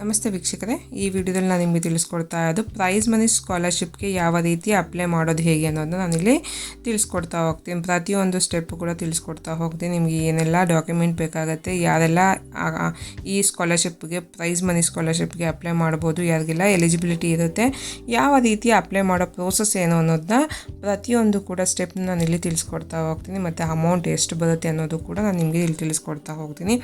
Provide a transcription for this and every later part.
ನಮಸ್ತೆ ವೀಕ್ಷಕರೇ, ಈ ವಿಡಿಯೋದಲ್ಲಿ ನಾನು ನಿಮಗೆ ತಿಳಿಸ್ಕೊಡ್ತಾ ಇರೋದು ಪ್ರೈಸ್ ಮನಿ ಸ್ಕಾಲರ್ಶಿಪ್ಗೆ ಯಾವ ರೀತಿ ಅಪ್ಲೈ ಮಾಡೋದು ಹೇಗೆ ಅನ್ನೋದನ್ನ ನಾನಿಲ್ಲಿ ತಿಳಿಸ್ಕೊಡ್ತಾ ಹೋಗ್ತೀನಿ. ಪ್ರತಿಯೊಂದು ಸ್ಟೆಪ್ ಕೂಡ ತಿಳಿಸ್ಕೊಡ್ತಾ ಹೋಗ್ತೀನಿ. ನಿಮಗೆ ಏನೆಲ್ಲ ಡಾಕ್ಯುಮೆಂಟ್ ಬೇಕಾಗುತ್ತೆ, ಯಾರೆಲ್ಲ ಈ ಸ್ಕಾಲರ್ಶಿಪ್ಗೆ ಪ್ರೈಸ್ ಮನಿ ಸ್ಕಾಲರ್ಶಿಪ್ಗೆ ಅಪ್ಲೈ ಮಾಡ್ಬೋದು, ಯಾರಿಗೆಲ್ಲ ಎಲಿಜಿಬಿಲಿಟಿ ಇರುತ್ತೆ, ಯಾವ ರೀತಿ ಅಪ್ಲೈ ಮಾಡೋ ಪ್ರೋಸೆಸ್ ಏನು ಅನ್ನೋದನ್ನ ಪ್ರತಿಯೊಂದು ಕೂಡ ಸ್ಟೆಪ್ನ ಇಲ್ಲಿ ತಿಳಿಸ್ಕೊಡ್ತಾ ಹೋಗ್ತೀನಿ. ಮತ್ತು ಅಮೌಂಟ್ ಎಷ್ಟು ಬರುತ್ತೆ ಅನ್ನೋದು ಕೂಡ ನಾನು ನಿಮಗೆ ಇಲ್ಲಿ ತಿಳಿಸ್ಕೊಡ್ತಾ ಹೋಗ್ತೀನಿ.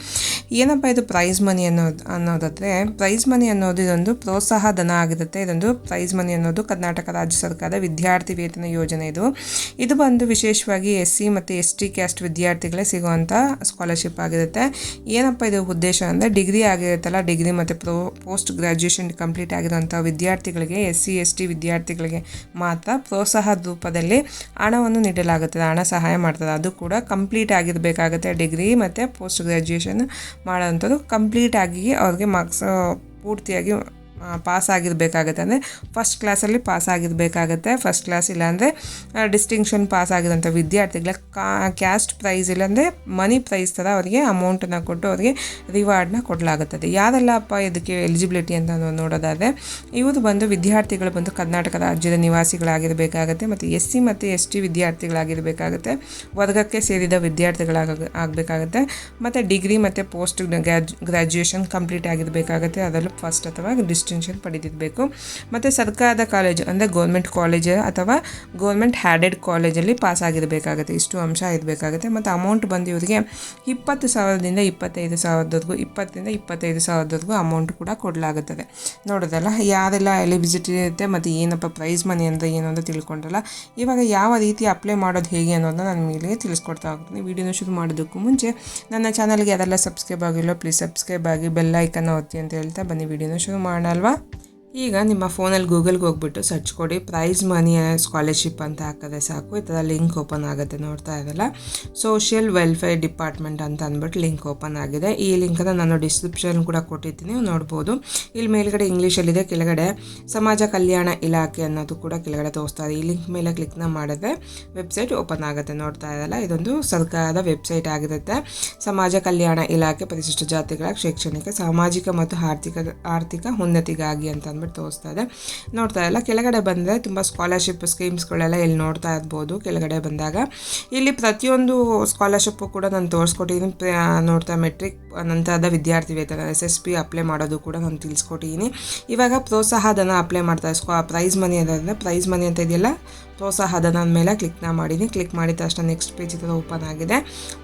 ಏನಪ್ಪ ಇದು ಪ್ರೈಸ್ ಮನಿ ಅನ್ನೋದು, ಅನ್ನೋದಾದರೆ ಪ್ರೈಸ್ ಮನಿ ಅನ್ನೋದು ಇದೊಂದು ಪ್ರೋತ್ಸಾಹ ಧನ ಆಗಿರುತ್ತೆ. ಇದೊಂದು ಪ್ರೈಸ್ ಮನಿ ಅನ್ನೋದು ಕರ್ನಾಟಕ ರಾಜ್ಯ ಸರ್ಕಾರದ ವಿದ್ಯಾರ್ಥಿ ವೇತನ ಯೋಜನೆ ಇದು. ಇದು ಬಂದು ವಿಶೇಷವಾಗಿ ಎಸ್ ಸಿ ಮತ್ತು ಎಸ್ ಟಿ ಕ್ಯಾಸ್ಟ್ ವಿದ್ಯಾರ್ಥಿಗಳೇ ಸಿಗುವಂಥ ಸ್ಕಾಲರ್ಶಿಪ್ ಆಗಿರುತ್ತೆ. ಏನಪ್ಪ ಇದು ಉದ್ದೇಶ ಅಂದರೆ ಡಿಗ್ರಿ ಆಗಿರುತ್ತಲ್ಲ, ಡಿಗ್ರಿ ಮತ್ತು ಪ್ರೋ, ಪೋಸ್ಟ್ ಗ್ರ್ಯಾಜುಯೇಷನ್ ಕಂಪ್ಲೀಟ್ ಆಗಿರುವಂಥ ವಿದ್ಯಾರ್ಥಿಗಳಿಗೆ, ಎಸ್ ಸಿ, ಎಸ್ ಟಿ ವಿದ್ಯಾರ್ಥಿಗಳಿಗೆ ಮಾತ್ರ ಪ್ರೋತ್ಸಾಹ ರೂಪದಲ್ಲಿ ಹಣವನ್ನು ನೀಡಲಾಗುತ್ತದೆ, ಹಣ ಸಹಾಯ ಮಾಡ್ತದೆ. ಅದು ಕೂಡ ಕಂಪ್ಲೀಟ್ ಆಗಿರಬೇಕಾಗುತ್ತೆ. ಡಿಗ್ರಿ ಮತ್ತು ಪೋಸ್ಟ್ ಗ್ರ್ಯಾಜುಯೇಷನ್ ಮಾಡೋವಂಥದ್ದು ಕಂಪ್ಲೀಟ್ ಆಗಿ ಅವ್ರಿಗೆ ಮಾರ್ಕ್ಸ್ ಪೂರ್ತಿಯಾಗಿ ಪಾಸ್ ಆಗಿರಬೇಕಾಗತ್ತೆ. ಅಂದರೆ ಫಸ್ಟ್ ಕ್ಲಾಸಲ್ಲಿ ಪಾಸ್ ಆಗಿರಬೇಕಾಗತ್ತೆ. ಫಸ್ಟ್ ಕ್ಲಾಸ್ ಇಲ್ಲಾಂದರೆ ಡಿಸ್ಟಿಂಕ್ಷನ್ ಪಾಸ್ ಆಗಿರೋಂಥ ವಿದ್ಯಾರ್ಥಿಗಳ ಕಾ ಕ್ಯಾಸ್ಟ್ ಪ್ರೈಸ್ ಇಲ್ಲಾಂದರೆ ಮನಿ ಪ್ರೈಸ್ ಥರ ಅವರಿಗೆ ಅಮೌಂಟನ್ನು ಕೊಟ್ಟು ಅವರಿಗೆ ರಿವಾರ್ಡ್ನ ಕೊಡಲಾಗುತ್ತದೆ. ಯಾರೆಲ್ಲಪ್ಪ ಇದಕ್ಕೆ ಎಲಿಜಿಬಿಲಿಟಿ ಅಂತ ನೋಡೋದಾದರೆ, ಇವರು ಬಂದು ವಿದ್ಯಾರ್ಥಿಗಳು ಬಂದು ಕರ್ನಾಟಕ ರಾಜ್ಯದ ನಿವಾಸಿಗಳಾಗಿರಬೇಕಾಗತ್ತೆ ಮತ್ತು ಎಸ್ ಸಿ ಮತ್ತು ಎಸ್ ಟಿ ವಿದ್ಯಾರ್ಥಿಗಳಾಗಿರಬೇಕಾಗತ್ತೆ, ವರ್ಗಕ್ಕೆ ಸೇರಿದ ವಿದ್ಯಾರ್ಥಿಗಳಾಗ, ಆಗಬೇಕಾಗತ್ತೆ, ಮತ್ತು ಡಿಗ್ರಿ ಮತ್ತು ಪೋಸ್ಟ್ ಗ್ರ್ಯಾಜು ಗ್ರ್ಯಾಜುಯೇಷನ್ ಕಂಪ್ಲೀಟ್ ಆಗಿರಬೇಕಾಗತ್ತೆ, ಅದರಲ್ಲೂ ಫಸ್ಟ್ ಅಥವಾ ಡಿಸ್ಟಿಂಕ್ಷನ್ ಪಡೆದಿರಬೇಕು. ಮತ್ತು ಸರ್ಕಾರದ ಕಾಲೇಜು ಅಂದರೆ ಗೌರ್ಮೆಂಟ್ ಕಾಲೇಜ್ ಅಥವಾ ಗೌರ್ಮೆಂಟ್ ಹ್ಯಾಡೆಡ್ ಕಾಲೇಜಲ್ಲಿ ಪಾಸ್ ಆಗಿರಬೇಕಾಗುತ್ತೆ. ಇಷ್ಟು ಅಂಶ ಇರಬೇಕಾಗುತ್ತೆ. ಮತ್ತು ಅಮೌಂಟ್ ಬಂದು ಇವರಿಗೆ ಇಪ್ಪತ್ತು ಸಾವಿರದಿಂದ ಇಪ್ಪತ್ತೈದು ಸಾವಿರದವರೆಗೂ, ಇಪ್ಪತ್ತರಿಂದ ಇಪ್ಪತ್ತೈದು ಸಾವಿರದವರೆಗೂ ಅಮೌಂಟ್ ಕೂಡ ಕೊಡಲಾಗುತ್ತದೆ. ನೋಡೋದಲ್ಲ, ಯಾರೆಲ್ಲ ಎಲಿಜಿಬಿಲಿಟಿ ಇರುತ್ತೆ ಮತ್ತು ಏನಪ್ಪ ಪ್ರೈಸ್ ಮನಿ ಅಂದರೆ ಏನು ಅಂತ ತಿಳ್ಕೊಂಡ್ರಲ್ಲ, ಇವಾಗ ಯಾವ ರೀತಿ ಅಪ್ಲೈ ಮಾಡೋದು ಹೇಗೆ ಅನ್ನೋದನ್ನ ನಾನು ನಿಮಗೆ ತಿಳಿಸ್ಕೊಡ್ತಾ ಹೋಗ್ತೀನಿ. ವೀಡಿಯೋನ ಶುರು ಮಾಡೋದಕ್ಕೂ ಮುಂಚೆ ನನ್ನ ಚಾನಲ್ಗೆ ಯಾರೆಲ್ಲ ಸಬ್ಸ್ಕ್ರೈಬ್ ಆಗಿಲ್ಲ ಪ್ಲೀಸ್ ಸಬ್ಸ್ಕ್ರೈಬ್ ಆಗಿ ಬೆಲ್ ಐಕನ್ನ ಒತ್ತಿ ಅಂತ ಹೇಳ್ತಾ ಬನ್ನಿ. ವೀಡಿಯೋನ ಶುರು ಮಾಡೋಣ. galiba. ಈಗ ನಿಮ್ಮ ಫೋನಲ್ಲಿ ಗೂಗಲ್ಗೆ ಹೋಗ್ಬಿಟ್ಟು ಸರ್ಚ್ ಕೊಡಿ ಪ್ರೈಸ್ ಮನಿ ಸ್ಕಾಲರ್ಶಿಪ್ ಅಂತ ಹಾಕಿದ್ರೆ ಸಾಕು. ಈ ಥರ ಲಿಂಕ್ ಓಪನ್ ಆಗುತ್ತೆ ನೋಡ್ತಾ ಇರಲ್ಲ. ಸೋಷಿಯಲ್ ವೆಲ್ಫೇರ್ ಡಿಪಾರ್ಟ್ಮೆಂಟ್ ಅಂತ ಅಂದ್ಬಿಟ್ಟು ಲಿಂಕ್ ಓಪನ್ ಆಗಿದೆ. ಈ ಲಿಂಕನ್ನು ನಾನು ಡಿಸ್ಕ್ರಿಪ್ಷನ್ ಕೂಡ ಕೊಟ್ಟಿದ್ದೀನಿ ನೋಡ್ಬೋದು. ಇಲ್ಲಿ ಮೇಲ್ಗಡೆ ಇಂಗ್ಲೀಷಲ್ಲಿದೆ, ಕೆಳಗಡೆ ಸಮಾಜ ಕಲ್ಯಾಣ ಇಲಾಖೆ ಅನ್ನೋದು ಕೂಡ ಕೆಳಗಡೆ ತೋರಿಸ್ತಾ ಇದೆ. ಈ ಲಿಂಕ್ ಮೇಲೆ ಕ್ಲಿಕ್ನ ಮಾಡಿದ್ರೆ ವೆಬ್ಸೈಟ್ ಓಪನ್ ಆಗುತ್ತೆ ನೋಡ್ತಾ ಇರಲ್ಲ. ಇದೊಂದು ಸರ್ಕಾರದ ವೆಬ್ಸೈಟ್ ಆಗಿರುತ್ತೆ. ಸಮಾಜ ಕಲ್ಯಾಣ ಇಲಾಖೆ, ಪರಿಶಿಷ್ಟ ಜಾತಿಗಳ ಶೈಕ್ಷಣಿಕ, ಸಾಮಾಜಿಕ ಮತ್ತು ಆರ್ಥಿಕ ಆರ್ಥಿಕ ಉನ್ನತಿಗಾಗಿ ಅಂತ ಅಂದ್ಬಿಟ್ಟು ತೋರಿಸ್ತಾ ಇದೆ ನೋಡ್ತಾ ಇಲ್ಲ, ಕೆಳಗಡೆ ಬಂದರೆ ತುಂಬ ಸ್ಕಾಲರ್ಶಿಪ್ ಸ್ಕೀಮ್ಸ್ಗಳೆಲ್ಲ ಇಲ್ಲಿ ನೋಡ್ತಾ ಇರ್ಬೋದು ಕೆಳಗಡೆ ಬಂದಾಗ. ಇಲ್ಲಿ ಪ್ರತಿಯೊಂದು ಸ್ಕಾಲರ್ಶಿಪ್ಪು ಕೂಡ ನಾನು ತೋರಿಸ್ಕೊಟ್ಟಿದ್ದೀನಿ ನೋಡ್ತಾ ಮೆಟ್ರಿಕ್ ನಂತರದ ವಿದ್ಯಾರ್ಥಿ ವೇತನ ಎಸ್ ಎಸ್ ಪಿ ಅಪ್ಲೈ ಮಾಡೋದು ಕೂಡ ನಾನು ತಿಳಿಸ್ಕೊಟ್ಟಿದ್ದೀನಿ ಇವಾಗ ಪ್ರೋತ್ಸಾಹ ಧನ ಅಪ್ಲೈ ಮಾಡ್ತಾ ಸ್ಕಾ ಪ್ರೈಸ್ ಮನಿ ಅಂದರೆ ಪ್ರೈಸ್ ಮನಿ ಅಂತ ಇದೆಯಲ್ಲ? ಪ್ರೋತ್ಸಾಹ ನನ್ನ ಮೇಲೆ ಕ್ಲಿಕ್ನ ಮಾಡಿದ್ದೀನಿ. ಕ್ಲಿಕ್ ಮಾಡಿದ ತಕ್ಷಣ ನೆಕ್ಸ್ಟ್ ಪೇಜ್ ಥರ ಓಪನ್ ಆಗಿದೆ.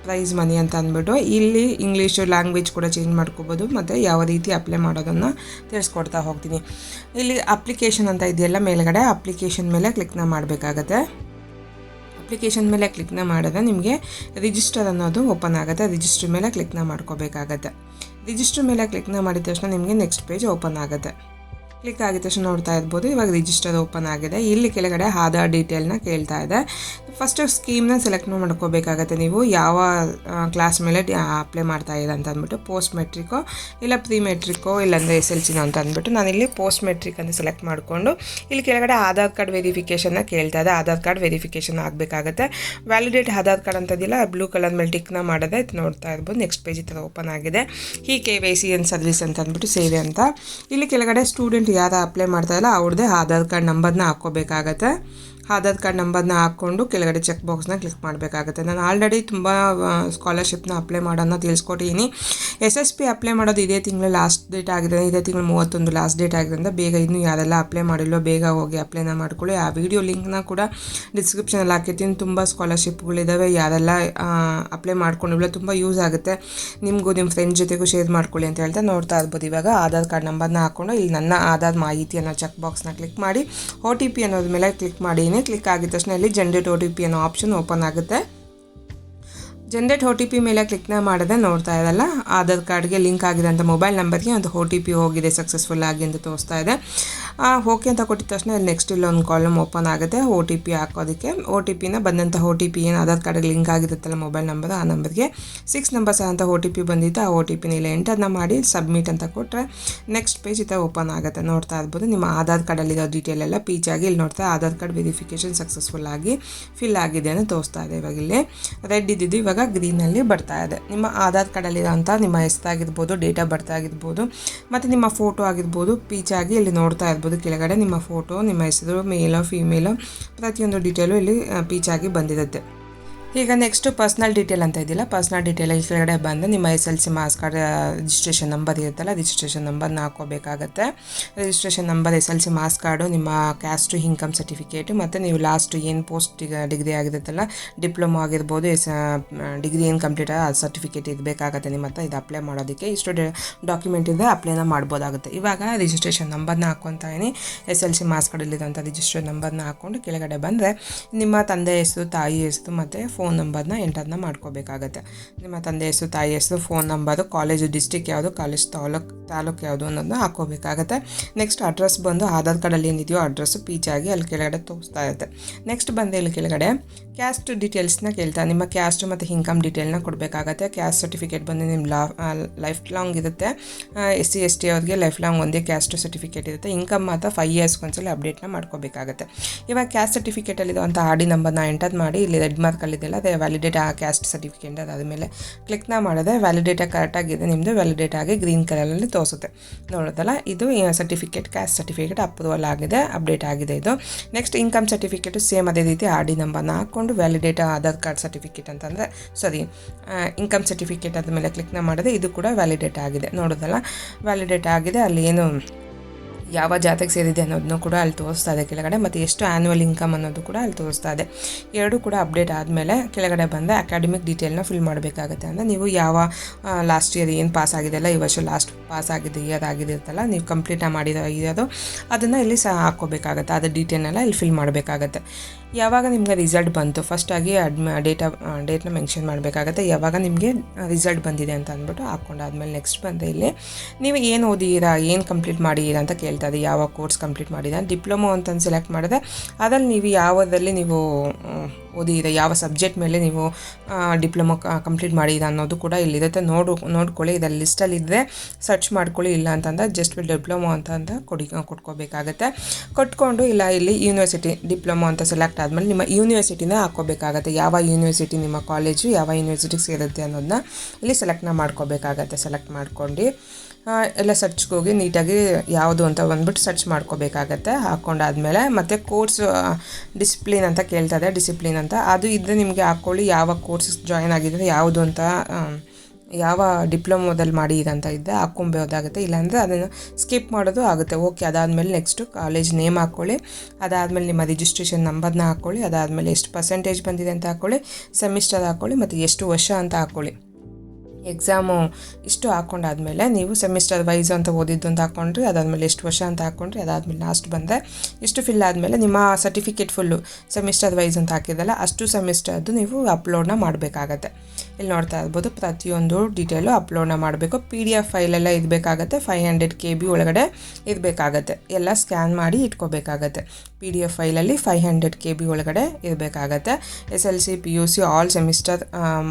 ಪ್ರೈಸ್ ಮನಿ ಅಂತ ಅಂದ್ಬಿಟ್ಟು ಇಲ್ಲಿ ಇಂಗ್ಲೀಷು ಲ್ಯಾಂಗ್ವೇಜ್ ಕೂಡ ಚೇಂಜ್ ಮಾಡ್ಕೋಬೋದು. ಮತ್ತು ಯಾವ ರೀತಿ ಅಪ್ಲೈ ಮಾಡೋದನ್ನು ತಿಳಿಸ್ಕೊಡ್ತಾ ಹೋಗ್ತೀನಿ. ಇಲ್ಲಿ ಅಪ್ಲಿಕೇಶನ್ ಅಂತ ಇದೆಯಲ್ಲ, ಮೇಲ್ಗಡೆ ಅಪ್ಲಿಕೇಶನ್ ಮೇಲೆ ಕ್ಲಿಕ್ನ ಮಾಡಬೇಕಾಗತ್ತೆ. ಅಪ್ಲಿಕೇಶನ್ ಮೇಲೆ ಕ್ಲಿಕ್ನ ಮಾಡಿದ್ರೆ ನಿಮಗೆ ರಿಜಿಸ್ಟರ್ ಅನ್ನೋದು ಓಪನ್ ಆಗುತ್ತೆ. ರಿಜಿಸ್ಟರ್ ಮೇಲೆ ಕ್ಲಿಕ್ನ ಮಾಡ್ಕೋಬೇಕಾಗತ್ತೆ. ರಿಜಿಸ್ಟರ್ ಮೇಲೆ ಕ್ಲಿಕ್ನ ಮಾಡಿದ ತಕ್ಷಣ ನಿಮಗೆ ನೆಕ್ಸ್ಟ್ ಪೇಜ್ ಓಪನ್ ಆಗುತ್ತೆ. ಕ್ಲಿಕ್ ಆಗಿದ ತಕ್ಷಣ ನೋಡ್ತಾ ಇರ್ಬೋದು. ಇವಾಗ ರಿಜಿಸ್ಟರ್ ಓಪನ್ ಆಗಿದೆ. ಇಲ್ಲಿ ಕೆಳಗಡೆ ಆಧಾರ್ ಡೀಟೇಲ್ನ ಕೇಳ್ತಾ ಇದೆ. ಫಸ್ಟ್ ಸ್ಕೀಮ್ನ ಸೆಲೆಕ್ಟ್ ಮಾಡ್ಕೋಬೇಕಾಗತ್ತೆ ನೀವು. ಯಾವ ಕ್ಲಾಸ್ ಮೇಲೆ ಅಪ್ಲೈ ಮಾಡ್ತಾ ಇದ್ದೀರ ಅಂತ ಅಂದ್ಬಿಟ್ಟು ಪೋಸ್ಟ್ ಮೆಟ್ರಿಕೋ ಇಲ್ಲ ಪ್ರೀ ಮೆಟ್ರಿಕೋ ಇಲ್ಲಾಂದರೆ ಎಸ್ ಎಲ್ ಸಿನೋ ಅಂತ ಅಂದ್ಬಿಟ್ಟು ನಾನಿಲ್ಲಿ ಪೋಸ್ಟ್ ಮೆಟ್ರಿಕ್ ಅಂತ ಸೆಲೆಕ್ಟ್ ಮಾಡಿಕೊಂಡು ಇಲ್ಲಿ ಕೆಳಗಡೆ ಆಧಾರ್ ಕಾರ್ಡ್ ವೆರಿಫಿಕೇಷನ್ನ ಕೇಳ್ತಾ ಇದೆ. ಆಧಾರ್ ಕಾರ್ಡ್ ವೆರಿಫಿಕೇಷನ್ ಆಗಬೇಕಾಗತ್ತೆ. ವ್ಯಾಲಿಡೇಟ್ ಆಧಾರ್ ಕಾರ್ಡ್ ಅಂತದಿಲ್ಲ ಬ್ಲೂ ಕಲರ್ ಮೇಲೆ ಟಿಕ್ನ ಮಾಡೋದೇ ನೋಡ್ತಾ ಇರ್ಬೋದು. ನೆಕ್ಸ್ಟ್ ಪೇಜ್ ಥರ ಓಪನ್ ಆಗಿದೆ. ಈ K Y C N service ಅಂತ ಅಂದ್ಬಿಟ್ಟು ಸೇವೆ ಅಂತ. ಇಲ್ಲಿ ಕೆಳಗಡೆ ಸ್ಟೂಡೆಂಟ್ ಯಾರು ಅಪ್ಲೈ ಮಾಡ್ತಾ ಇಲ್ಲ ಅವ್ರದ್ದೇ ಆಧಾರ್ ಕಾರ್ಡ್ ನಂಬರ್ನ ಹಾಕ್ಕೋಬೇಕಾಗತ್ತೆ. ಆಧಾರ್ ಕಾರ್ಡ್ ನಂಬರ್ನ ಹಾಕ್ಕೊಂಡು ಕೆಳಗಡೆ ಚೆಕ್ ಬಾಕ್ಸ್ನ ಕ್ಲಿಕ್ ಮಾಡಬೇಕಾಗುತ್ತೆ. ನಾನು ಆಲ್ರೆಡಿ ತುಂಬ ಸ್ಕಾಲರ್ಶಿಪ್ನ ಅಪ್ಲೈ ಮಾಡೋದನ್ನ ತಿಳಿಸ್ಕೊಟ್ಟಿದ್ದೀನಿ ಎಸ್ ಎಸ್ ಪಿ ಅಪ್ಲೈ ಮಾಡೋದು ಇದೇ ತಿಂಗಳು ಲಾಸ್ಟ್ ಡೇಟ್ ಆಗಿದೆ. ಇದೇ ತಿಂಗಳು ಮೂವತ್ತೊಂದು ಲಾಸ್ಟ್ ಡೇಟ್ ಆಗಿದ್ದರಿಂದ ಬೇಗ ಇನ್ನೂ ಯಾರೆಲ್ಲ ಅಪ್ಲೈ ಮಾಡಿಲ್ಲೋ ಬೇಗ ಹೋಗಿ ಅಪ್ಲೈನ ಮಾಡ್ಕೊಳ್ಳಿ. ಆ ವಿಡಿಯೋ ಲಿಂಕ್ನ ಕೂಡ ಡಿಸ್ಕ್ರಿಪ್ಷನಲ್ಲಿ ಹಾಕಿರ್ತೀನಿ. ತುಂಬ ಸ್ಕಾಲರ್ಶಿಪ್ಗಳಿದ್ದಾವೆ ಯಾರೆಲ್ಲ ಅಪ್ಲೈ ಮಾಡ್ಕೊಂಡಿಲ್ಲ ತುಂಬ ಯೂಸ್ ಆಗುತ್ತೆ. ನಿಮಗೂ ನಿಮ್ಮ ಫ್ರೆಂಡ್ ಜೊತೆಗೂ ಶೇರ್ ಮಾಡ್ಕೊಳ್ಳಿ ಅಂತ ಹೇಳ್ತಾ ನೋಡ್ತಾ ಇರ್ಬೋದು. ಇವಾಗ ಆಧಾರ್ ಕಾರ್ಡ್ ನಂಬರ್ನ ಹಾಕ್ಕೊಂಡು ಇಲ್ಲಿ ನನ್ನ ಆಧಾರ್ ಮಾಹಿತಿಯನ್ನು ಚೆಕ್ ಬಾಕ್ಸ್ನ ಕ್ಲಿಕ್ ಮಾಡಿ ಒ ಟಿ ಪಿ ಅನ್ನೋದ್ರ ಮೇಲೆ ಕ್ಲಿಕ್ ಮಾಡಿದ್ದೀನಿ ಕ್ಲಿಕ್ ಆಗಿದ ತಕ್ಷಣ ಇಲ್ಲಿ ಜನ್ರೇಟ್ ಒ ಟಿ ಪಿ ಅನ್ನೋ ಆಪ್ಷನ್ ಓಪನ್ ಆಗುತ್ತೆ. ಜನ್ರೇಟ್ ಒ ಟಿ ಪಿ ಮೇಲೆ ಕ್ಲಿಕ್ನ ಮಾಡಿದ್ರೆ ನೋಡ್ತಾ ಇರಲ್ಲ ಆಧಾರ್ ಕಾರ್ಡ್ಗೆ ಲಿಂಕ್ ಆಗಿದೆ ಅಂತ ಮೊಬೈಲ್ ನಂಬರ್ಗೆ ಒಂದು ಒ ಟಿ ಪಿ ಹೋಗಿದೆ ಸಕ್ಸಸ್ಫುಲ್ ಆಗಿ ಅಂತ ತೋರಿಸ್ತಾ ಇದೆ. ಓಕೆ ಅಂತ ಕೊಟ್ಟಿದ ತಕ್ಷಣ ನೆಕ್ಸ್ಟ್ ಇಲ್ಲೊಂದು ಕಾಲಮ್ ಓಪನ್ ಆಗುತ್ತೆ. ಒ ಟಿ ಪಿ ಹಾಕೋದಕ್ಕೆ. ಒ ಟಿ ಪಿನ ಬಂದಂಥ ಓ ಟಿ ಪಿ ಏನು ಆಧಾರ್ ಕಾರ್ಡ್ಗೆ ಲಿಂಕ್ ಆಗಿರುತ್ತಲ್ಲ ಮೊಬೈಲ್ ನಂಬರ್ ಆ ನಂಬರ್ಗೆ ಸಿಕ್ಸ್ ನಂಬರ್ಸ್ ಅಂತ ಒ ಟಿ ಪಿ ಬಂದಿತ್ತು. ಆ ಒ ಟಿ ಪಿನ ಇಲ್ಲಿ ಎಂಟರ್ನ ಮಾಡಿ ಸಬ್ಮಿಟ್ ಅಂತ ಕೊಟ್ಟರೆ ನೆಕ್ಸ್ಟ್ ಪೇಜ್ ಈ ಓಪನ್ ಆಗುತ್ತೆ. ನೋಡ್ತಾ ಇರ್ಬೋದು. ನಿಮ್ಮ ಆಧಾರ್ ಕಾರ್ಡಲ್ಲಿರೋ ಡೀಟೇಲ್ ಎಲ್ಲ ಪೀಚ್ ಆಗಿ ಇಲ್ಲಿ ನೋಡ್ತಾ ಆಧಾರ್ ಕಾರ್ಡ್ ವೆರಿಫಿಕೇಶನ್ ಸಕ್ಸಸ್ಫುಲ್ ಆಗಿ ಫಿಲ್ ಆಗಿದೆ ಅಂತ ತೋರಿಸ್ತಾ ಇದೆ ಇವಾಗ ಇಲ್ಲಿ. ರೆಡ್ ಇದ್ದಿದ್ದು ಇವಾಗ ಗ್ರೀನಲ್ಲಿ ಬರ್ತಾ ಇದೆ. ನಿಮ್ಮ ಆಧಾರ್ ಕಾರ್ಡಲ್ಲಿರೋಂಥ ನಿಮ್ಮ ಹೆಸರಾಗಿರ್ಬೋದು ಡೇಟ್ ಆಫ್ ಬರ್ತ್ ಆಗಿರ್ಬೋದು, ಮತ್ತು ನಿಮ್ಮ ಫೋಟೋ ಆಗಿರ್ಬೋದು, ಪೀಚ್ ಆಗಿ ಇಲ್ಲಿ ನೋಡ್ತಾ ಇರ್ಬೋದು. ಕೆಳಗಡೆ ನಿಮ್ಮ ಫೋಟೋ ನಿಮ್ಮ ಹೆಸರು ಮೇಲೋ ಫೀಮೇಲೋ ಪ್ರತಿಯೊಂದು ಡೀಟೇಲು ಇಲ್ಲಿ ಪೀಚಾಗಿ ಬಂದಿರುತ್ತೆ. ಈಗ ನೆಕ್ಸ್ಟು ಪರ್ಸ್ನಲ್ ಡೀಟೇಲ್ ಅಂತ ಇದ್ದಿಲ್ಲ ಪರ್ಸ್ನಲ್ ಡೀಟೇಲ್ ಈ ಕೆಳಗಡೆ ಬಂದು ನಿಮ್ಮ S L C marks card registration number ಇರುತ್ತಲ್ಲ ರಿಜಿಸ್ಟ್ರೇಷನ್ ನಂಬರ್ನ ಹಾಕೋಬೇಕಾಗತ್ತೆ registration number S L C marks card ನಿಮ್ಮ ಕ್ಯಾಸ್ಟು ಇನ್ಕಮ್ ಸರ್ಟಿಫಿಕೇಟು ಮತ್ತು ನೀವು ಲಾಸ್ಟ್ ಏನು ಪೋಸ್ಟ್ ಡಿಗ್ರಿ ಆಗಿರುತ್ತಲ್ಲ ಡಿಪ್ಲೊಮಾ ಆಗಿರ್ಬೋದು, ಎಸ್ ಡಿಗ್ರಿ ಏನು ಕಂಪ್ಲೀಟ್ ಆ ಸರ್ಟಿಫಿಕೇಟ್ ಇರಬೇಕಾಗತ್ತೆ ನಿಮ್ಮ ಹತ್ರ, ಇದು ಅಪ್ಲೈ ಮಾಡೋದಕ್ಕೆ. ಇಷ್ಟು ಡಾಕ್ಯುಮೆಂಟ್ ಇದೆ ಅಪ್ಲೈನ ಮಾಡ್ಬೋದಾಗುತ್ತೆ. ಇವಾಗ ರಿಜಿಸ್ಟ್ರೇಷನ್ ನಂಬರ್ನ ಹಾಕ್ಕೊತಾ ಇದೀನಿ ಎಸ್ ಎಲ್ ಸಿ ಮಾಸ್ ಕಾರ್ಡಲ್ಲಿರುವಂಥ ರಿಜಿಸ್ಟ್ರೇಷನ್ ನಂಬರ್ನ ಹಾಕ್ಕೊಂಡು ಕೆಳಗಡೆ ಬಂದರೆ ನಿಮ್ಮ ತಂದೆ ಹೆಸರು, ತಾಯಿ ಹೆಸರು ಮತ್ತು ಫೋನ್ ನಂಬರ್ನ ಎಂಟರ್ನ ಮಾಡ್ಕೋಬೇಕಾಗತ್ತೆ. ನಿಮ್ಮ ತಂದೆ ಹೆಸರು, ತಾಯಿ ಹೆಸರು ಫೋನ್ ನಂಬರು ಕಾಲೇಜು ಡಿಸ್ಟಿಕ್ ಯಾವುದು ಕಾಲೇಜ್ ತಾಲೂಕ್, ತಾಲೂಕು ಯಾವುದು ಅನ್ನೋದನ್ನ ಹಾಕೋಬೇಕಾಗತ್ತೆ ನೆಕ್ಸ್ಟ್ ಅಡ್ರೆಸ್ ಬಂದು ಆಧಾರ್ ಕಾರ್ಡಲ್ಲಿ ಏನಿದೆಯೋ ಅಡ್ರೆಸ್ ಪೀಚಾಗಿ ಅಲ್ಲಿ ಕೆಳಗಡೆ ತೋರಿಸ್ತಾ ಇರುತ್ತೆ. ನೆಕ್ಸ್ಟ್ ಬಂದು ಇಲ್ಲಿ ಕೆಳಗಡೆ ಕ್ಯಾಸ್ಟ್ ಡೀಟೇಲ್ಸ್ನ ಕೇಳ್ತಾ, ನಿಮ್ಮ ಕ್ಯಾಸ್ಟ್ ಮತ್ತು ಇನ್ಕಮ್ ಡೀಟೇಲ್ನ ಕೊಡಬೇಕಾಗತ್ತೆ. ಕ್ಯಾಸ್ಟ್ ಸರ್ಟಿಫಿಕೇಟ್ ಬಂದು ನಿಮ್ಮ ಲಾ ಲೈಫ್ ಲಾಂಗ್ ಇರುತ್ತೆ. ಎಸ್ ಸಿ ಎಸ್ ಟಿ ಅವ್ರಿಗೆ ಲೈಫ್ ಲಾಂಗ್ ಒಂದೇ ಕ್ಯಾಸ್ಟ್ ಸರ್ಟಿಫಿಕೇಟ್ ಇರುತ್ತೆ. ಇನ್ಕಮ್ ಮಾತ್ರ ಫೈವ್ ಇಯರ್ಸ್ಗೆ ಒಂದ್ಸಲ ಅಪ್ಡೇಟ್ನ ಮಾಡ್ಕೋಬೇಕಾಗತ್ತೆ. ಇವಾಗ ಕ್ಯಾಸ್ಟ್ ಸರ್ಟಿಫಿಕೇಟಲ್ಲಿರುವಂಥ ಆರ್ ಡಿ ನಂಬರ್ನ ಎಂಟರ್ ಮಾಡಿ ಇಲ್ಲಿ ರೆಡ್ ಮಾರ್ಕಲ್ಲಿದೆಯಲ್ಲ ಅದೇ ವ್ಯಾಲಿಡೇಟ್ ಆ ಕ್ಯಾಸ್ಟ್ ಸರ್ಟಿಫಿಕೇಟ್ ಅದಾದ ಮೇಲೆ ಕ್ಲಿಕ್ನ ಮಾಡಿದ್ರೆ ವ್ಯಾಲಿಡೇಟ ಕರೆಕ್ಟಾಗಿದೆ ನಿಮ್ಮದು ವ್ಯಾಲಿಡೇಟ್ ಆಗಿ ಗ್ರೀನ್ ಕಲರಲ್ಲಿ ತೋರಿಸುತ್ತೆ. ನೋಡೋದಲ್ಲ, ಇದು ಸರ್ಟಿಫಿಕೇಟ್ ಕ್ಯಾಸ್ಟ್ ಸರ್ಟಿಫಿಕೇಟ್ ಅಪ್ರೂವಲ್ ಆಗಿದೆ ಅಪ್ಡೇಟ್ ಆಗಿದೆ ಇದು. ನೆಕ್ಸ್ಟ್ ಇನ್ಕಮ್ ಸರ್ಟಿಫಿಕೇಟು ಸೇಮ್ ಅದೇ ರೀತಿ ಆರ್ ಡಿ ನಂಬರ್ನ ಹಾಕ್ಕೊಂಡು ವ್ಯಾಲಿಡೇಟ್ ಆಧಾರ್ ಕಾರ್ಡ್ ಸರ್ಟಿಫಿಕೇಟ್ ಅಂತಂದರೆ ಸರಿ ಇನ್ಕಮ್ ಸರ್ಟಿಫಿಕೇಟ್ ಆದಮೇಲೆ ಕ್ಲಿಕ್ನ ಮಾಡಿದ್ರೆ ಇದು ಕೂಡ ವ್ಯಾಲಿಡೇಟ್ ಆಗಿದೆ. ನೋಡೋದಲ್ಲ ವ್ಯಾಲಿಡೇಟ್ ಆಗಿದೆ, ಅಲ್ಲಿ ಏನು ಯಾವ ಜಾತಿಗೆ ಸೇರಿದೆ ಅನ್ನೋದನ್ನು ಕೂಡ ಅಲ್ಲಿ ತೋರಿಸ್ತಾ ಇದೆ ಕೆಳಗಡೆ, ಮತ್ತು ಎಷ್ಟು ಆ್ಯನ್ಯುವಲ್ ಇನ್ಕಮ್ ಅನ್ನೋದು ಕೂಡ ಅಲ್ಲಿ ತೋರಿಸ್ತಾ ಇದೆ. ಎರಡೂ ಕೂಡ ಅಪ್ಡೇಟ್ ಆದಮೇಲೆ ಕೆಳಗಡೆ ಬಂದ ಅಕಾಡೆಮಿಕ್ ಡೀಟೇಲ್ನ ಫಿಲ್ ಮಾಡಬೇಕಾಗುತ್ತೆ. ಅಂದರೆ ನೀವು ಯಾವ ಲಾಸ್ಟ್ ಇಯರ್ ಏನು ಪಾಸ್ ಆಗಿದೆಯಲ್ಲ, ಈ ವರ್ಷ ಲಾಸ್ಟ್ ಪಾಸ್ ಆಗಿದೆ ಇಯರ್ ನೀವು ಕಂಪ್ಲೀಟ್ ಮಾಡಿರೋ ಇರೋದು, ಅದನ್ನು ಇಲ್ಲಿ ಸಹ ಹಾಕ್ಕೋಬೇಕಾಗತ್ತೆ. ಅದು ಡೀಟೇಲ್ನೆಲ್ಲ ಇಲ್ಲಿ ಫಿಲ್ ಮಾಡಬೇಕಾಗತ್ತೆ. ಯಾವಾಗ ನಿಮಗೆ ರಿಸಲ್ಟ್ ಬಂತು? ಫಸ್ಟಾಗಿ ಅಡ್ಮ ಡೇಟ್ ಡೇಟ್ನ ಮೆನ್ಷನ್ ಮಾಡಬೇಕಾಗತ್ತೆ. ಯಾವಾಗ ನಿಮಗೆ ರಿಸಲ್ಟ್ ಬಂದಿದೆ ಅಂತ ಅಂದ್ಬಿಟ್ಟು ಹಾಕ್ಕೊಂಡಾದ್ಮೇಲೆ ನೆಕ್ಸ್ಟ್ ಬಂದೆ ಇಲ್ಲಿ ನೀವು ಏನು ಓದಿದ್ದೀರಾ ಏನು ಕಂಪ್ಲೀಟ್ ಮಾಡಿದ್ದೀರಾ ಅಂತ ಕೇಳ್ತಾ ಇದೆ ಯಾವ ಕೋರ್ಸ್ ಕಂಪ್ಲೀಟ್ ಮಾಡಿದ್ದೀರಾ ಡಿಪ್ಲೊಮೊ ಅಂತಂದು ಸೆಲೆಕ್ಟ್ ಮಾಡಿದೆ ಅದರಲ್ಲಿ ನೀವು ಯಾವುದರಲ್ಲಿ ನೀವು ಓದಿದ್ದೀರಾ ಯಾವ ಸಬ್ಜೆಕ್ಟ್ ಮೇಲೆ ನೀವು ಡಿಪ್ಲೊಮೊ ಕಂಪ್ಲೀಟ್ ಮಾಡಿದ್ದೀರಾ ಅನ್ನೋದು ಕೂಡ ಇಲ್ಲಿರುತ್ತೆ ನೋಡು, ನೋಡ್ಕೊಳ್ಳಿ, ಇದರಲ್ಲಿ ಲಿಸ್ಟಲ್ಲಿದ್ದರೆ ಸರ್ಚ್ ಮಾಡ್ಕೊಳ್ಳಿ, ಇಲ್ಲ ಅಂತಂದ್ರೆ ಜಸ್ಟ್ ಡಿಪ್ಲೊಮೊ ಅಂತ ಅಂತ ಕೊಡಿ ಕೊಟ್ಕೋಬೇಕಾಗತ್ತೆ. ಕೊಟ್ಕೊಂಡು ಇಲ್ಲ, ಇಲ್ಲಿ ಯೂನಿವರ್ಸಿಟಿ ಡಿಪ್ಲೊಮೊ ಅಂತ ಸೆಲೆಕ್ಟ್ ಆದಮೇಲೆ ನಿಮ್ಮ ಯೂನಿವರ್ಸಿಟಿನ ಹಾಕ್ಕೋಬೇಕಾಗತ್ತೆ. ಯಾವ ಯೂನಿವರ್ಸಿಟಿ ನಿಮ್ಮ ಕಾಲೇಜು ಯಾವ ಯೂನಿವರ್ಸಿಟಿಗೆ ಸೇರುತ್ತೆ ಅನ್ನೋದನ್ನ ಇಲ್ಲಿ ಸೆಲೆಕ್ಟ್ನ ಮಾಡ್ಕೋಬೇಕಾಗತ್ತೆ. ಸೆಲೆಕ್ಟ್ ಮಾಡ್ಕೊಂಡು ಎಲ್ಲ ಸರ್ಚ್ಗೆ ಹೋಗಿ ನೀಟಾಗಿ ಯಾವುದು ಅಂತ ಬಂದ್ಬಿಟ್ಟು ಸರ್ಚ್ ಮಾಡ್ಕೋಬೇಕಾಗತ್ತೆ. ಹಾಕ್ಕೊಂಡಾದಮೇಲೆ ಮತ್ತು ಕೋರ್ಸ್ ಡಿಸಿಪ್ಲಿನ್ ಅಂತ ಕೇಳ್ತದೆ ಡಿಸಿಪ್ಲಿನ್ ಅಂತ. ಅದು ಇದ್ದರೆ ನಿಮಗೆ ಹಾಕ್ಕೊಳ್ಳಿ ಯಾವ ಕೋರ್ಸ್ ಜಾಯ್ನ್ ಆಗಿದ್ರೆ ಯಾವುದು ಅಂತ ಯಾವ ಡಿಪ್ಲೊಮೋದಲ್ಲಿ ಮಾಡಿ ಇದಂತ ಇದ್ದರೆ ಹಾಕ್ಕೊಬೋದಾಗುತ್ತೆ ಇಲ್ಲಾಂದರೆ ಅದನ್ನು ಸ್ಕಿಪ್ ಮಾಡೋದು ಆಗುತ್ತೆ. ಓಕೆ ಅದಾದಮೇಲೆ ನೆಕ್ಸ್ಟು ಕಾಲೇಜ್ ನೇಮ್ ಹಾಕ್ಕೊಳ್ಳಿ ಅದಾದಮೇಲೆ ನಿಮ್ಮ ರಿಜಿಸ್ಟ್ರೇಷನ್ ನಂಬರ್ನ ಹಾಕ್ಕೊಳ್ಳಿ ಅದಾದಮೇಲೆ ಎಷ್ಟು ಪರ್ಸೆಂಟೇಜ್ ಬಂದಿದೆ ಅಂತ ಹಾಕ್ಕೊಳ್ಳಿ ಸೆಮಿಸ್ಟರ್ ಹಾಕ್ಕೊಳ್ಳಿ ಮತ್ತು ಎಷ್ಟು ವರ್ಷ ಅಂತ ಹಾಕ್ಕೊಳ್ಳಿ ಎಕ್ಸಾಮು ಇಷ್ಟು ಹಾಕ್ಕೊಂಡಾದ್ಮೇಲೆ ನೀವು ಸೆಮಿಸ್ಟರ್ ವೈಸ್ ಅಂತ ಓದಿದ್ದು ಅಂತ ಹಾಕ್ಕೊಂಡ್ರಿ ಅದಾದಮೇಲೆ ಎಷ್ಟು ವರ್ಷ ಅಂತ ಹಾಕ್ಕೊಂಡ್ರಿ ಅದಾದಮೇಲೆ ಲಾಸ್ಟ್ ಬಂದರೆ ಇಷ್ಟು ಫಿಲ್ ಆದಮೇಲೆ ನಿಮ್ಮ ಸರ್ಟಿಫಿಕೇಟ್ ಫುಲ್ಲು ಸೆಮಿಸ್ಟರ್ ವೈಸ್ ಅಂತ ಹಾಕಿದ್ದಲ್ಲ, ಅಷ್ಟು ಸೆಮಿಸ್ಟರ್ದು ನೀವು ಅಪ್ಲೋಡ್ನ ಮಾಡಬೇಕಾಗತ್ತೆ. ಇಲ್ಲಿ ನೋಡ್ತಾ ಇರ್ಬೋದು, ಪ್ರತಿಯೊಂದು ಡೀಟೇಲು ಅಪ್ಲೋಡ್ನ ಮಾಡಬೇಕು. ಪಿ ಡಿ ಎಫ್ ಫೈಲೆಲ್ಲ ಇರಬೇಕಾಗತ್ತೆ ಫೈವ್ ಹಂಡ್ರೆಡ್ ಕೆ ಬಿ ಒಳಗಡೆ ಇರಬೇಕಾಗತ್ತೆ ಎಲ್ಲ ಸ್ಕ್ಯಾನ್ ಮಾಡಿ ಇಟ್ಕೋಬೇಕಾಗತ್ತೆ. ಪಿ ಡಿ ಎಫ್ ಫೈಲಲ್ಲಿ ಫೈವ್ ಹಂಡ್ರೆಡ್ ಕೆ ಬಿ ಒಳಗಡೆ ಇರಬೇಕಾಗತ್ತೆ S L C P U C all semester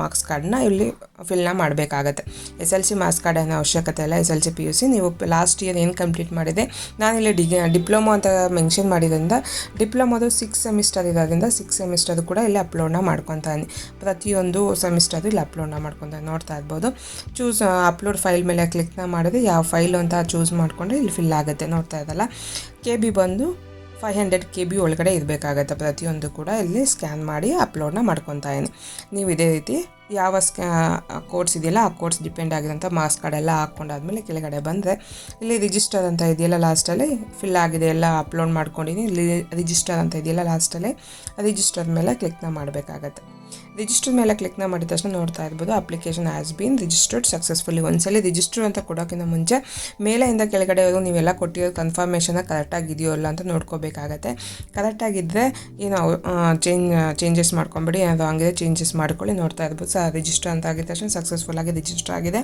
marks ಕಾರ್ಡ್ನ ಇಲ್ಲಿ ಫಿಲ್ನ ಮಾಡಬೇಕಾಗತ್ತೆ. S L C marks card ಅನ್ನೋ ಅವಶ್ಯಕತೆ ಇಲ್ಲ. S L C P U C ನೀವು ಲಾಸ್ಟ್ ಇಯರ್ ಏನು ಕಂಪ್ಲೀಟ್ ಮಾಡಿದೆ? ನಾನಿಲ್ಲಿ ಡಿಗ್, ಡಿಪ್ಲೊಮೊ ಅಂತ ಮೆನ್ಷನ್ ಮಾಡಿದ್ರಿಂದ, ಡಿಪ್ಲೊಮೊದು ಸಿಕ್ಸ್ ಸೆಮಿಸ್ಟರ್ ಇರೋದ್ರಿಂದ ಸಿಕ್ಸ್ ಸೆಮಿಸ್ಟರ್ ಕೂಡ ಇಲ್ಲಿ ಅಪ್ಲೋಡ್ನ ಮಾಡ್ಕೊತಾನೆ ಪ್ರತಿಯೊಂದು ಸೆಮಿಸ್ಟರ್ ಇಲ್ಲಿ ಅಪ್ಲೋಡ್ನ ಮಾಡ್ಕೊತಾನೆ ನೋಡ್ತಾ ಇರ್ಬೋದು. ಚೂಸ್ ಅಪ್ಲೋಡ್ ಫೈಲ್ ಮೇಲೆ ಕ್ಲಿಕ್ನ ಮಾಡಿದ್ರೆ ಯಾವ ಫೈಲು ಅಂತ ಚೂಸ್ ಮಾಡಿಕೊಂಡ್ರೆ ಇಲ್ಲಿ ಫಿಲ್ ಆಗುತ್ತೆ. ನೋಡ್ತಾ ಇದ್ದಲ್ಲ? ಕೆ ಬಿ ಬಂದು ಫೈವ್ ಹಂಡ್ರೆಡ್ ಕೆ ಬಿ ಒಳಗಡೆ ಇರಬೇಕಾಗತ್ತೆ. ಪ್ರತಿಯೊಂದು ಕೂಡ ಇಲ್ಲಿ ಸ್ಕ್ಯಾನ್ ಮಾಡಿ ಅಪ್ಲೋಡ್ನ ಮಾಡ್ಕೊತಾ ಇದ್ದೀನಿ. ನೀವು ಇದೇ ರೀತಿ ಯಾವ ಸ್ಕ್ಯಾ ಕೋಡ್ಸ್ ಇದೆಯಲ್ಲ ಆ ಕೋಡ್ಸ್ ಡಿಪೆಂಡ್ ಆಗಿರೋಂಥ ಮಾರ್ಕ್ಸ್ ಕಾರ್ಡೆಲ್ಲ ಹಾಕ್ಕೊಂಡಾದ್ಮೇಲೆ ಕೆಳಗಡೆ ಬಂದರೆ ಇಲ್ಲಿ ರಿಜಿಸ್ಟರ್ ಅಂತ ಇದೆಯಲ್ಲ ಲಾಸ್ಟಲ್ಲಿ ಫಿಲ್ ಆಗಿದೆ, ಎಲ್ಲ ಅಪ್ಲೋಡ್ ಮಾಡ್ಕೊಂಡಿದ್ದೀನಿ, ಇಲ್ಲಿ ರಿಜಿಸ್ಟರ್ ಅಂತ ಇದೆಯಲ್ಲ ಲಾಸ್ಟಲ್ಲಿ ರಿಜಿಸ್ಟರ್ ಮೇಲೆ ಕ್ಲಿಕ್ನ ಮಾಡಬೇಕಾಗತ್ತೆ. ರಿಜಿಸ್ಟರ್ ಮೇಲೆ ಕ್ಲಿಕ್ನ ಮಾಡಿದ ತಕ್ಷಣ ನೋಡ್ತಾ ಇರ್ಬೋದು. Application has been registered successfully ಒಂದ್ಸಲಿ ರಿಜಿಸ್ಟರ್ ಅಂತ ಕೊಡೋಕ್ಕಿಂತ ಮುಂಚೆ ಮೇಲೆಯಿಂದ ಕೆಳಗಡೆ ನೀವೆಲ್ಲ ಕೊಟ್ಟಿರೋ ಕನ್ಫರ್ಮೇಷನ್ ಕರೆಕ್ಟಾಗಿದೆಯೋ ಇಲ್ಲ ಅಂತ ನೋಡ್ಕೋಬೇಕಾಗತ್ತೆ. ಕರೆಕ್ಟಾಗಿದ್ದರೆ ಏನು ಚೇಂಜ್ ಚೇಂಜಸ್ ಮಾಡ್ಕೊಂಬಿಡಿ. ಏನಾದರೂ ಹಂಗೆ ಚೇಂಜಸ್ ಮಾಡ್ಕೊಳ್ಳಿ. ನೋಡ್ತಾ ಇರ್ಬೋದು. ಸರ್ ರಿಜಿಸ್ಟರ್ ಅಂತ ಆಗಿದ ತಕ್ಷಣ ಸಕ್ಸಸ್ಫುಲ್ ಆಗಿ ರಿಜಿಸ್ಟರ್ ಆಗಿದೆ.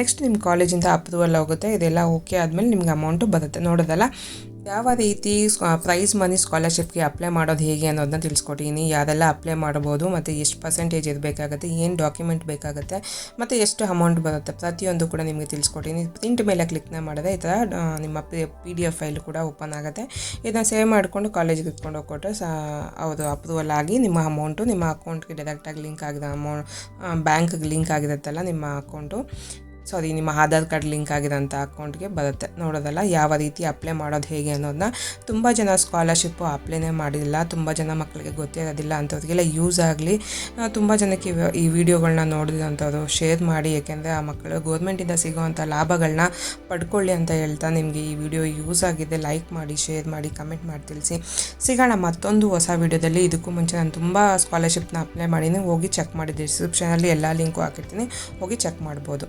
ನೆಕ್ಸ್ಟ್ ನಿಮ್ಮ ಕಾಲೇಜಿಂದ ಅಪ್ರೂವಲ್ ಹೋಗುತ್ತೆ. ಇದೆಲ್ಲ ಓಕೆ ಆದಮೇಲೆ ನಿಮ್ಗೆ ಅಮೌಂಟು ಬರುತ್ತೆ. ನೋಡೋದಲ್ಲ? ಯಾವ ರೀತಿ ಪ್ರೈಸ್ ಮನಿ ಸ್ಕಾಲರ್ಶಿಪ್ಗೆ ಅಪ್ಲೈ ಮಾಡೋದು ಹೇಗೆ ಅನ್ನೋದನ್ನ ತಿಳಿಸ್ಕೊಟ್ಟಿದ್ದೀನಿ ಯಾರೆಲ್ಲ ಅಪ್ಲೈ ಮಾಡ್ಬೋದು, ಮತ್ತು ಎಷ್ಟು ಪರ್ಸೆಂಟೇಜ್ ಇರಬೇಕಾಗುತ್ತೆ ಏನು ಡಾಕ್ಯುಮೆಂಟ್ ಬೇಕಾಗುತ್ತೆ, ಮತ್ತು ಎಷ್ಟು ಅಮೌಂಟ್ ಬರುತ್ತೆ ಪ್ರತಿಯೊಂದು ಕೂಡ ನಿಮಗೆ ತಿಳಿಸ್ಕೊಟ್ಟಿದ್ದೀನಿ ಪ್ರಿಂಟ್ ಮೇಲೆ ಕ್ಲಿಕ್ನ ಮಾಡಿದ್ರೆ ಈ ಥರ ನಿಮ್ಮ ಪಿ ಡಿ ಎಫ್ ಫೈಲ್ ಕೂಡ ಓಪನ್ ಆಗುತ್ತೆ. ಇದನ್ನು ಸೇವ್ ಮಾಡಿಕೊಂಡು ಕಾಲೇಜಿಗೆ ಇಟ್ಕೊಂಡು ಹೋಗ್ಕೊಟ್ರೆ ಸಾ, ಅವರು ಅಪ್ರೂವಲ್ ಆಗಿ ನಿಮ್ಮ ಅಮೌಂಟು ನಿಮ್ಮ ಅಕೌಂಟ್ಗೆ ಡೈರೆಕ್ಟಾಗಿ ಲಿಂಕ್ ಆಗಿದೆ ಅಮೌಂಟ್ ಬ್ಯಾಂಕ್ಗೆ ಲಿಂಕ್ ಆಗಿರುತ್ತಲ್ಲ ನಿಮ್ಮ ಅಕೌಂಟು ಸಾರಿ ನಿಮ್ಮ ಆಧಾರ್ ಕಾರ್ಡ್ ಲಿಂಕ್ ಆಗಿರೋಂಥ ಅಕೌಂಟ್ಗೆ ಬರುತ್ತೆ. ನೋಡೋದಲ್ಲ ಯಾವ ರೀತಿ ಅಪ್ಲೈ ಮಾಡೋದು ಹೇಗೆ ಅನ್ನೋದನ್ನ ತುಂಬ ಜನ ಸ್ಕಾಲರ್ಶಿಪ್ಪು ಅಪ್ಲೈನೇ ಮಾಡಿಲ್ಲ, ತುಂಬ ಜನ ಮಕ್ಕಳಿಗೆ ಗೊತ್ತಿರೋದಿಲ್ಲ ಅಂಥವ್ರಿಗೆಲ್ಲ ಯೂಸ್ ಆಗಲಿ ತುಂಬ ಜನಕ್ಕೆ ಈ ವಿಡಿಯೋಗಳನ್ನ ನೋಡಿದಂಥವ್ರು ಶೇರ್ ಮಾಡಿ, ಏಕೆಂದರೆ ಆ ಮಕ್ಕಳು ಗೌರ್ಮೆಂಟಿಂದ ಸಿಗೋವಂಥ ಲಾಭಗಳನ್ನ ಪಡ್ಕೊಳ್ಳಿ ಅಂತ ಹೇಳ್ತಾ ನಿಮಗೆ ಈ ವಿಡಿಯೋ ಯೂಸ್ ಆಗಿದೆ. ಲೈಕ್ ಮಾಡಿ ಶೇರ್ ಮಾಡಿ ಕಮೆಂಟ್ ಮಾಡಿ ತಿಳಿಸಿ. ಸಿಗೋಣ ಮತ್ತೊಂದು ಹೊಸ ವಿಡಿಯೋದಲ್ಲಿ ಇದಕ್ಕೂ ಮುಂಚೆ ನಾನು ತುಂಬ ಸ್ಕಾಲರ್ಶಿಪ್ನ ಅಪ್ಲೈ ಮಾಡಿದ್ದೀನಿ ಹೋಗಿ ಚೆಕ್ ಮಾಡಿ. ಡಿಸ್ಕ್ರಿಪ್ಷನಲ್ಲಿ ಎಲ್ಲ ಲಿಂಕು ಹಾಕಿರ್ತೀನಿ. ಹೋಗಿ ಚೆಕ್ ಮಾಡ್ಬೋದು.